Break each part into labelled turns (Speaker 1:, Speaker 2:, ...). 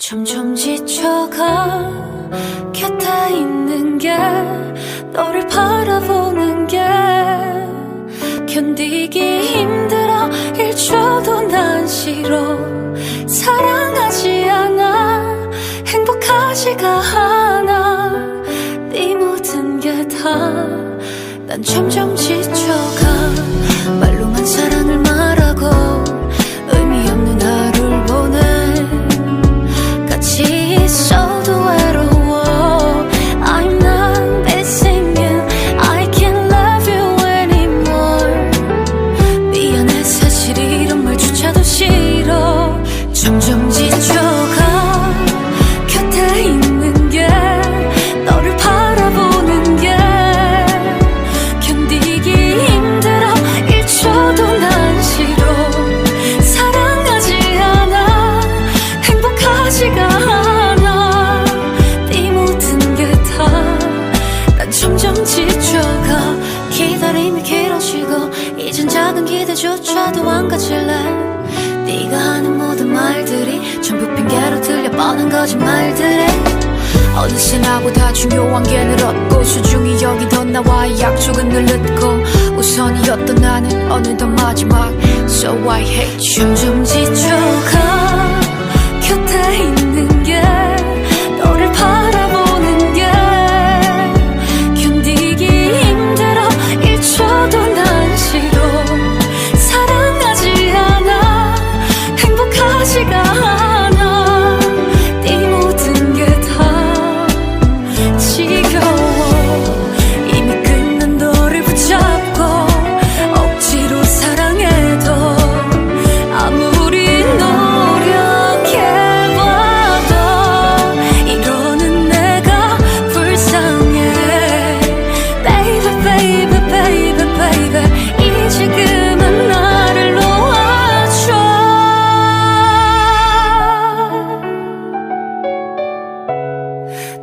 Speaker 1: 점점 지쳐가 곁에 있는 게 너를 바라보는 게 견디기 힘들어. 1초도 난 싫어. 사랑하지 않아. 행복하지가 않아. 네 모든 게 다 난 점점 지쳐가. 말로만 사랑 기대조차도 안 가질래? 네가 하는 모든 말들이 전부 핑계로 들려 뻔한 거짓말들에 어느새 나보다 중요한 게 늘었고 소중히 여기던 나와의 약속은 늘 늦고 우선이었던 나는 어느덧 마지막 So I hate you. 점점 지쳐가 시간 하나 이 모든 게 다 지겨워.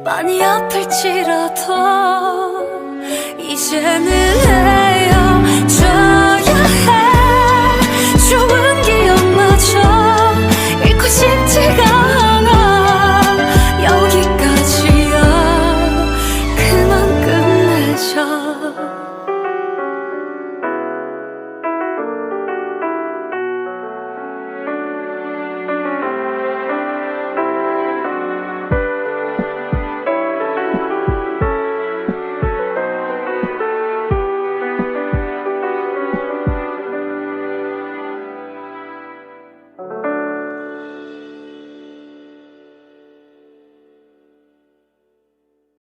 Speaker 1: 많이 아플지라도 이제는 해.